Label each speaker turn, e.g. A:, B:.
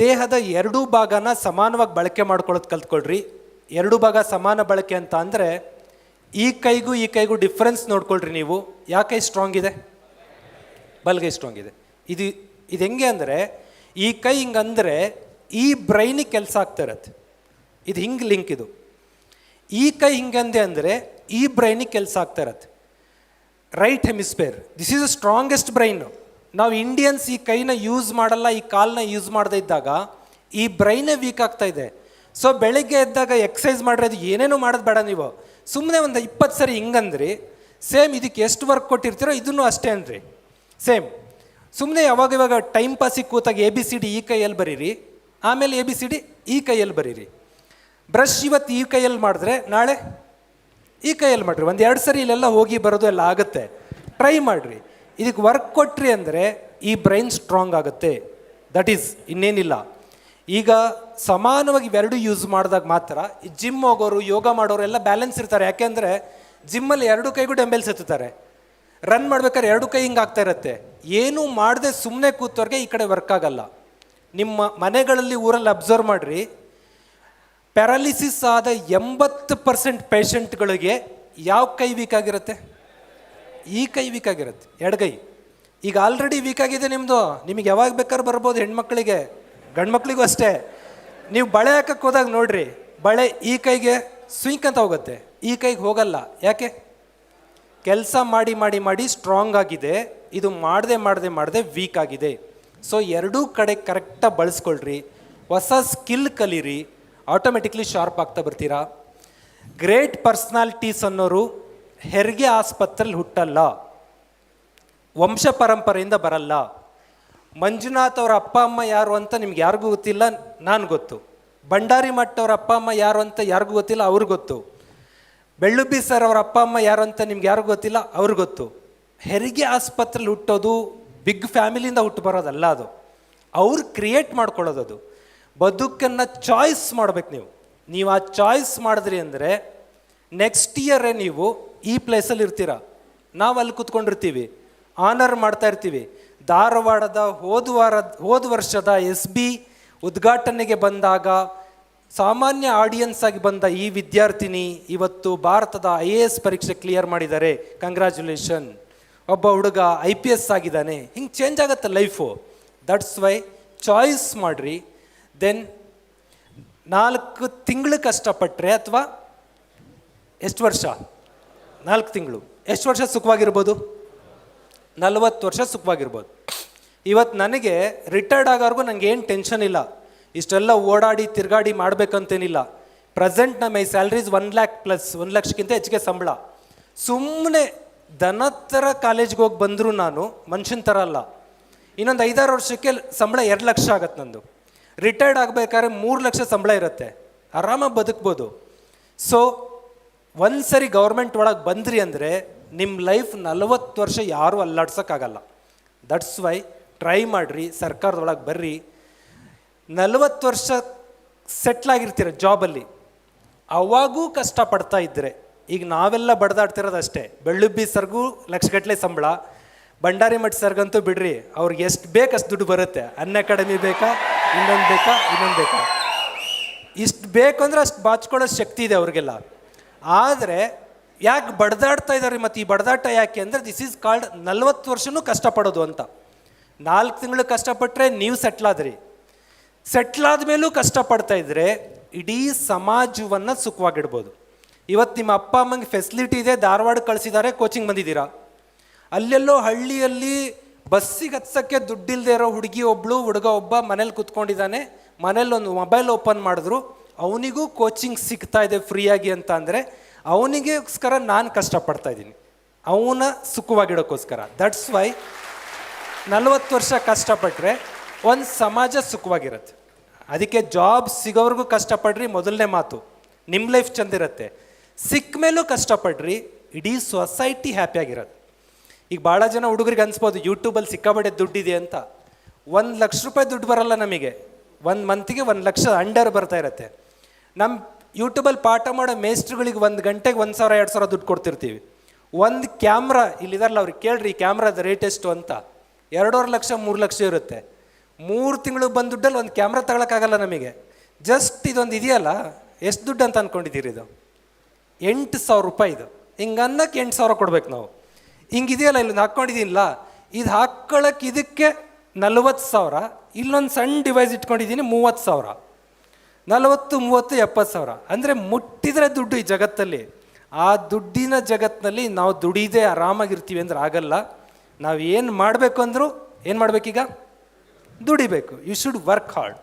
A: ದೇಹದ ಎರಡೂ ಭಾಗನ ಸಮಾನವಾಗಿ ಬಳಕೆ ಮಾಡ್ಕೊಳ್ಳೋದು ಕಲ್ತ್ಕೊಳ್ರಿ. ಎರಡು ಭಾಗ ಸಮಾನ ಬಳಕೆ ಅಂತ ಅಂದರೆ ಈ ಕೈಗೂ ಈ ಕೈಗೂ ಡಿಫ್ರೆನ್ಸ್ ನೋಡ್ಕೊಳ್ರಿ ನೀವು. ಯಾಕೆ ಸ್ಟ್ರಾಂಗ್ ಇದೆ? ಬಲಗೈ ಸ್ಟ್ರಾಂಗ್ ಇದೆ. ಇದು ಇದು ಹೆಂಗೆ ಅಂದರೆ ಈ ಕೈ ಹಿಂಗಂದರೆ ಈ ಬ್ರೈನಿಗೆ ಕೆಲಸ ಆಗ್ತಾ ಇರತ್ತೆ. ಇದು ಹಿಂಗೆ ಲಿಂಕ್ ಇದು. ಈ ಕೈ ಹಿಂಗಂದೆ ಅಂದರೆ ಈ ಬ್ರೈನಿಗೆ ಕೆಲಸ ಆಗ್ತಾ ಇರತ್ತೆ. Right hemisphere this is a strongest brain ನಾವು ಇಂಡಿಯನ್ಸ್ ಈ ಕೈನ ಯೂಸ್ ಮಾಡಲ್ಲ, ಈ ಕಾಲನ್ನ ಯೂಸ್ ಮಾಡದೇ ಇದ್ದಾಗ ಈ ಬ್ರೈನೇ ವೀಕ್ ಆಗ್ತಾ ಇದೆ. ಸೊ ಬೆಳಿಗ್ಗೆ ಎದ್ದಾಗ ಎಕ್ಸಸೈಸ್ ಮಾಡಿರೋದು ಏನೇನೋ ಮಾಡೋದು ಬೇಡ ನೀವು. ಸುಮ್ಮನೆ ಒಂದು ಇಪ್ಪತ್ತು ಸರಿ ಹಿಂಗಂದ್ರಿ ಸೇಮ್ ಇದಕ್ಕೆ ಎಷ್ಟು ವರ್ಕ್ ಕೊಟ್ಟಿರ್ತೀರೋ ಇದನ್ನು ಅಷ್ಟೇ ಅಂದ್ರಿ. ಸೇಮ್ ಸುಮ್ಮನೆ ಯಾವಾಗ ಇವಾಗ ಟೈಮ್ ಪಾಸಿಗೆ ಕೂತಾಗ ಎ ಬಿ ಸಿ ಡಿ ಈ ಕೈಯಲ್ಲಿ ಬರೀರಿ, ಆಮೇಲೆ ಎ ಬಿ ಸಿ ಡಿ ಈ ಕೈಯಲ್ಲಿ ಬರೀರಿ. ಬ್ರಷ್ ಇವತ್ತು ಈ ಕೈಯಲ್ಲಿ ಮಾಡಿದ್ರೆ ನಾಳೆ ಈ ಕೈಯಲ್ಲಿ ಮಾಡಿರಿ. ಒಂದು ಎರಡು ಸರಿ ಇಲ್ಲೆಲ್ಲ ಹೋಗಿ ಬರೋದು ಎಲ್ಲ ಆಗುತ್ತೆ. ಟ್ರೈ ಮಾಡಿರಿ. ಇದಕ್ಕೆ ವರ್ಕ್ ಕೊಟ್ರಿ ಅಂದರೆ ಈ ಬ್ರೈನ್ ಸ್ಟ್ರಾಂಗ್ ಆಗುತ್ತೆ. ದಟ್ ಈಸ್ ಇನ್ನೇನಿಲ್ಲ. ಈಗ ಸಮಾನವಾಗಿ ಇವೆರಡು ಯೂಸ್ ಮಾಡಿದಾಗ ಮಾತ್ರ ಈ ಜಿಮ್ ಹೋಗೋರು, ಯೋಗ ಮಾಡೋರು ಎಲ್ಲ ಬ್ಯಾಲೆನ್ಸ್ ಇರ್ತಾರೆ. ಯಾಕೆಂದರೆ ಜಿಮ್ಮಲ್ಲಿ ಎರಡು ಕೈಗೂ ಡೆಂಬೆಲ್ಸ್ ಎತ್ತುತ್ತಾರೆ. ರನ್ ಮಾಡ್ಬೇಕಾದ್ರೆ ಎರಡು ಕೈ ಹಿಂಗೆ ಆಗ್ತಾ ಇರುತ್ತೆ. ಏನೂ ಮಾಡದೆ ಸುಮ್ಮನೆ ಕೂತವ್ರಿಗೆ ಈ ಕಡೆ ವರ್ಕ್ ಆಗಲ್ಲ. ನಿಮ್ಮ ಮನೆಗಳಲ್ಲಿ ಊರಲ್ಲಿ ಅಬ್ಸರ್ವ್ ಮಾಡಿರಿ. ಪ್ಯಾರಾಲಿಸಿಸ್ ಆದ ಎಂಬತ್ತು ಪರ್ಸೆಂಟ್ ಪೇಷಂಟ್ಗಳಿಗೆ ಯಾವ ಕೈ ವೀಕ್ ಆಗಿರುತ್ತೆ? ಈ ಕೈ ವೀಕ್ ಆಗಿರುತ್ತೆ. ಎಡಗೈ ಈಗ ಆಲ್ರೆಡಿ ವೀಕ್ ಆಗಿದೆ ನಿಮ್ಮದು ನಿಮಗೆ ಯಾವಾಗ ಬೇಕಾದ್ರೂ ಬರ್ಬೋದು ಹೆಣ್ಮಕ್ಳಿಗೆ. ಗಂಡ್ಮಕ್ಳಿಗೂ ಅಷ್ಟೇ. ನೀವು ಬಳೆ ಹಾಕಕ್ಕೆ ಹೋದಾಗ ನೋಡ್ರಿ, ಬಳೆ ಈ ಕೈಗೆ ಸ್ವಿಂಕ್ ಅಂತ ಹೋಗುತ್ತೆ. ಈ ಕೈಗೆ ಹೋಗಲ್ಲ. ಯಾಕೆ? ಕೆಲಸ ಮಾಡಿ ಮಾಡಿ ಮಾಡಿ ಸ್ಟ್ರಾಂಗ್ ಆಗಿದೆ. ಇದು ಮಾಡದೆ ಮಾಡದೆ ಮಾಡದೆ ವೀಕ್ ಆಗಿದೆ. ಸೊ ಎರಡೂ ಕಡೆ ಕರೆಕ್ಟಾಗಿ ಬಳಸ್ಕೊಳ್ರಿ. ಹೊಸ ಸ್ಕಿಲ್ ಕಲೀರಿ. ಆಟೋಮೆಟಿಕ್ಲಿ ಶಾರ್ಪ್ ಆಗ್ತಾ ಬರ್ತೀರಾ. ಗ್ರೇಟ್ ಪರ್ಸ್ನಾಲಿಟೀಸ್ ಅನ್ನೋರು ಹೆರಿಗೆ ಆಸ್ಪತ್ರೆಯಲ್ಲಿ ಹುಟ್ಟಲ್ಲ, ವಂಶ ಪರಂಪರೆಯಿಂದ ಬರಲ್ಲ. ಮಂಜುನಾಥ್ ಅವರ ಅಪ್ಪ, ಅಮ್ಮ ಯಾರು ಅಂತ ನಿಮ್ಗೆ ಯಾರಿಗೂ ಗೊತ್ತಿಲ್ಲ, ನಾನು ಗೊತ್ತು. ಭಂಡಾರಿ ಮಠ್ ಅವ್ರ ಅಪ್ಪ, ಅಮ್ಮ ಯಾರು ಅಂತ ಯಾರಿಗೂ ಗೊತ್ತಿಲ್ಲ ಅವ್ರಿಗೆ ಗೊತ್ತು. ಬೆಳ್ಳುಬ್ಬಿ ಸರ್ ಅವರ ಅಪ್ಪ, ಅಮ್ಮ ಯಾರು ಅಂತ ನಿಮ್ಗೆ ಯಾರಿಗೂ ಗೊತ್ತಿಲ್ಲ ಅವ್ರಿಗೆ ಗೊತ್ತು. ಹೆರಿಗೆ ಆಸ್ಪತ್ರೆಲಿ ಹುಟ್ಟೋದು ಬಿಗ್ ಫ್ಯಾಮಿಲಿಯಿಂದ ಹುಟ್ಟು ಬರೋದಲ್ಲ ಅದು. ಅವ್ರು ಕ್ರಿಯೇಟ್ ಮಾಡ್ಕೊಳ್ಳೋದು ಅದು. ಬದುಕನ್ನು ಚಾಯ್ಸ್ ಮಾಡ್ಬೇಕು ನೀವು. ನೀವು ಆ ಚಾಯ್ಸ್ ಮಾಡಿದ್ರಿ ಅಂದರೆ ನೆಕ್ಸ್ಟ್ ಇಯರೇ ನೀವು ಈ ಪ್ಲೇಸಲ್ಲಿ ಇರ್ತೀರ? ನಾವು ಅಲ್ಲಿ ಕೂತ್ಕೊಂಡಿರ್ತೀವಿ. ಆನರ್ ಮಾಡ್ತಾ ಇರ್ತೀವಿ. ಧಾರವಾಡದ ಹೋದ ವಾರ, ಹೋದ ವರ್ಷದ ಎಸ್ ಬಿ ಉದ್ಘಾಟನೆಗೆ ಬಂದಾಗ ಸಾಮಾನ್ಯ ಆಡಿಯನ್ಸ್ ಆಗಿ ಬಂದ ಈ ವಿದ್ಯಾರ್ಥಿನಿ ಇವತ್ತು ಭಾರತದ ಐ ಎ ಎಸ್ ಪರೀಕ್ಷೆ ಕ್ಲಿಯರ್ ಮಾಡಿದ್ದಾರೆ. ಕಂಗ್ರ್ಯಾಚುಲೇಷನ್ ಒಬ್ಬ ಹುಡುಗ ಐ ಪಿ ಎಸ್ ಆಗಿದ್ದಾನೆ. ಹಿಂಗೆ ಚೇಂಜ್ ಆಗುತ್ತೆ ಲೈಫು ದಟ್ಸ್ ವೈ ಚಾಯ್ಸ್ ಮಾಡಿರಿ. ದೆನ್ ನಾಲ್ಕು ತಿಂಗಳು ಕಷ್ಟಪಟ್ಟರೆ ಅಥವಾ ಎಷ್ಟು ವರ್ಷ? ನಾಲ್ಕು ತಿಂಗಳು. ಎಷ್ಟು ವರ್ಷ ಸುಖವಾಗಿರ್ಬೋದು? ನಲವತ್ತು ವರ್ಷ ಸುಖವಾಗಿರ್ಬೋದು. ಇವತ್ತು ನನಗೆ ರಿಟೈರ್ಡ್ ಆಗೋರ್ಗು ನನಗೆ ಏನು ಟೆನ್ಷನ್ ಇಲ್ಲ. ಇಷ್ಟೆಲ್ಲ ಓಡಾಡಿ, ತಿರುಗಾಡಿ ಮಾಡಬೇಕಂತೇನಿಲ್ಲ. ಪ್ರೆಸೆಂಟ್ ನಮ್ಮ ಈ ಸ್ಯಾಲ್ರೀಸ್ ಒನ್ ಲ್ಯಾಕ್ ಪ್ಲಸ್ ಒಂದು ಲಕ್ಷಕ್ಕಿಂತ ಹೆಚ್ಚಿಗೆ ಸಂಬಳ. ಸುಮ್ಮನೆ ದನ ಥರ ಕಾಲೇಜ್ಗೆ ಹೋಗಿ ಬಂದರೂ ನಾನು ಮನುಷ್ಯನ ಥರ ಅಲ್ಲ. ಇನ್ನೊಂದು ಐದಾರು ವರ್ಷಕ್ಕೆ ಸಂಬಳ ಎರಡು ಲಕ್ಷ ಆಗತ್ತೆ ನಂದು. ರಿಟೈರ್ಡ್ ಆಗಬೇಕಾದ್ರೆ ಮೂರು ಲಕ್ಷ ಸಂಬಳ ಇರುತ್ತೆ. ಆರಾಮಾಗಿ ಬದುಕ್ಬೋದು. ಸೊ ಒಂದು ಸರಿ ಗೌರ್ಮೆಂಟ್ ಒಳಗೆ ಬಂದ್ರಿ ಅಂದರೆ ನಿಮ್ಮ ಲೈಫ್ ನಲವತ್ತು ವರ್ಷ ಯಾರೂ ಅಲ್ಲಾಡ್ಸೋಕ್ಕಾಗಲ್ಲ. ದಟ್ಸ್ ವೈ ಟ್ರೈ ಮಾಡಿರಿ, ಸರ್ಕಾರದೊಳಗೆ ಬರ್ರಿ. ನಲವತ್ತು ವರ್ಷ ಸೆಟ್ಲ್ ಆಗಿರ್ತೀರ ಜಾಬಲ್ಲಿ ಅವಾಗೂ ಕಷ್ಟಪಡ್ತಾ ಇದ್ದರೆ ಈಗ ನಾವೆಲ್ಲ ಬಡ್ದಾಡ್ತಿರೋದು ಅಷ್ಟೇ. ಬೆಳ್ಳುಬ್ಬಿ ಸರ್ಗೂ ಲಕ್ಷಗಟ್ಟಲೆ ಸಂಬಳ, ಭಂಡಾರಿ ಮಠ ಸರ್ಗಂತೂ ಬಿಡ್ರಿ, ಅವ್ರಿಗೆ ಎಷ್ಟು ಬೇಕು ಅಷ್ಟು ದುಡ್ಡು ಬರುತ್ತೆ. ಅನ್ನ ಅಕಾಡೆಮಿ ಬೇಕಾ, ಇನ್ನೊಂದು ಬೇಕಾ ಇನ್ನೊಂದು ಬೇಕಾ? ಇಷ್ಟು ಬೇಕು ಅಂದರೆ ಅಷ್ಟು ಬಾಚ್ಕೊಳ್ಳೋ ಶಕ್ತಿ ಇದೆ ಅವ್ರಿಗೆಲ್ಲ. ಆದರೆ ಯಾಕೆ ಬಡ್ದಾಡ್ತಾ ಇದ್ದಾರೆ ಮತ್ತು ಈ ಬಡ್ದಾಟ ಯಾಕೆ ಅಂದರೆ ದಿಸ್ ಈಸ್ ಕಾಲ್ಡ್ ನಲ್ವತ್ತು ವರ್ಷನೂ ಕಷ್ಟಪಡೋದು ಅಂತ. ನಾಲ್ಕು ತಿಂಗಳು ಕಷ್ಟಪಟ್ಟರೆ ನೀವು ಸೆಟ್ಲಾದ್ರಿ ಸೆಟ್ಲಾದ ಮೇಲೂ ಕಷ್ಟಪಡ್ತಾ ಇದ್ದರೆ ಇಡೀ ಸಮಾಜವನ್ನು ಸುಖವಾಗಿಡ್ಬೋದು. ಇವತ್ತು ನಿಮ್ಮ ಅಪ್ಪ ಅಮ್ಮಂಗೆ ಫೆಸಿಲಿಟಿ ಇದೆ, ಧಾರವಾಡ ಕಳಿಸಿದ್ದಾರೆ ಕೋಚಿಂಗ್ ಬಂದಿದ್ದೀರಾ? ಅಲ್ಲೆಲ್ಲೋ ಹಳ್ಳಿಯಲ್ಲಿ ಬಸ್ಸಿಗೆ ಹತ್ಸೋಕ್ಕೆ ದುಡ್ಡಿಲ್ಲದೆ ಇರೋ ಹುಡುಗಿ ಒಬ್ಬಳು ಹುಡುಗ ಒಬ್ಬ ಮನೇಲಿ ಕುತ್ಕೊಂಡಿದ್ದಾನೆ, ಮನೇಲಿ ಒಂದು ಮೊಬೈಲ್ ಓಪನ್ ಮಾಡಿದ್ರು, ಅವನಿಗೂ ಕೋಚಿಂಗ್ ಸಿಗ್ತಾ ಇದೆ ಫ್ರೀಯಾಗಿ ಅಂತ ಅಂದರೆ ಅವನಿಗೋಸ್ಕರ ನಾನು ಕಷ್ಟಪಡ್ತಾ ಇದ್ದೀನಿ. ಅವನ ಸುಖವಾಗಿಡೋಕ್ಕೋಸ್ಕರ ದಟ್ಸ್ ವೈ ನಲವತ್ತು ವರ್ಷ ಕಷ್ಟಪಟ್ಟರೆ ಒಂದು ಸಮಾಜ ಸುಖವಾಗಿರುತ್ತೆ. ಅದಕ್ಕೆ ಜಾಬ್ ಸಿಗೋವ್ರಿಗೂ ಕಷ್ಟಪಡ್ರಿ ಮೊದಲನೇ ಮಾತು. ನಿಮ್ಮ ಲೈಫ್ ಚೆಂದಿರುತ್ತೆ ಸಿಕ್ಕ ಮೇಲೂ ಕಷ್ಟಪಡ್ರಿ, ಇಡೀ ಸೊಸೈಟಿ ಹ್ಯಾಪಿಯಾಗಿರೋದು ಈಗ ಭಾಳ ಜನ ಹುಡುಗರಿಗೆ ಅನ್ಸ್ಬೋದು ಯೂಟ್ಯೂಬಲ್ಲಿ ಸಿಕ್ಕಾಬಡೆ ದುಡ್ಡಿದೆ ಅಂತ. ಒಂದು ಲಕ್ಷ ರೂಪಾಯಿ ದುಡ್ಡು ಬರಲ್ಲ ನಮಗೆ. ಒಂದು ಮಂತಿಗೆ ಒಂದು ಲಕ್ಷ ಅಂಡರ್ ಬರ್ತಾ ಇರುತ್ತೆ. ನಮ್ಮ ಯೂಟ್ಯೂಬಲ್ಲಿ ಪಾಠ ಮಾಡೋ ಮೇಸ್ಟ್ರುಗಳಿಗೆ ಒಂದು ಗಂಟೆಗೆ ಒಂದು ಸಾವಿರ, ಎರಡು ಸಾವಿರ ದುಡ್ಡು ಕೊಡ್ತಿರ್ತೀವಿ. ಒಂದು ಕ್ಯಾಮ್ರಾ ಇಲ್ಲಿದಾರಲ್ಲ ಅವ್ರಿಗೆ ಕೇಳ್ರಿ ಈ ಕ್ಯಾಮ್ರಾದ ರೇಟ್ ಎಷ್ಟು ಅಂತ. ಎರಡೂವರೆ ಲಕ್ಷ, ಮೂರು ಲಕ್ಷ ಇರುತ್ತೆ. ಮೂರು ತಿಂಗಳು ಬಂದ ದುಡ್ಡಲ್ಲಿ ಒಂದು ಕ್ಯಾಮ್ರಾ ತಗೊಳಕ್ಕಾಗಲ್ಲ ನಮಗೆ. ಜಸ್ಟ್ ಇದೊಂದು ಇದೆಯಲ್ಲ, ಎಷ್ಟು ದುಡ್ಡು ಅಂತ ಅಂದ್ಕೊಂಡಿದ್ದೀರಿ ಇದು? ಎಂಟು ಸಾವಿರ ರೂಪಾಯಿ ಇದು. ಹಿಂಗೆ ಅನ್ನಕ್ಕೆ ಎಂಟು ಸಾವಿರ ಕೊಡ್ಬೇಕು ನಾವು. ಹಿಂಗಿದೆಯಲ್ಲ ಇಲ್ಲೊಂದು ಹಾಕ್ಕೊಂಡಿದ್ದೀನಿಲ್ಲ ಇದು ಹಾಕ್ಕೊಳಕ್ಕೆ ಇದಕ್ಕೆ ನಲ್ವತ್ತು ಸಾವಿರ, ಇಲ್ಲೊಂದು ಸಣ್ಣ ಡಿವೈಸ್ ಇಟ್ಕೊಂಡಿದ್ದೀನಿ ಮೂವತ್ತು ಸಾವಿರ. ನಲವತ್ತು, ಮೂವತ್ತು, ಎಪ್ಪತ್ತು ಸಾವಿರ. ಅಂದರೆ ಮುಟ್ಟಿದರೆ ದುಡ್ಡು ಈ ಜಗತ್ತಲ್ಲಿ. ಆ ದುಡ್ಡಿನ ಜಗತ್ತಿನಲ್ಲಿ ನಾವು ದುಡಿದೇ ಆರಾಮಾಗಿರ್ತೀವಿ ಅಂದ್ರೆ ಆಗಲ್ಲ. ನಾವು ಏನು ಮಾಡಬೇಕು ಅಂದರೂ ಏನು ಮಾಡಬೇಕೀಗ? ದುಡಿಬೇಕು. You should work hard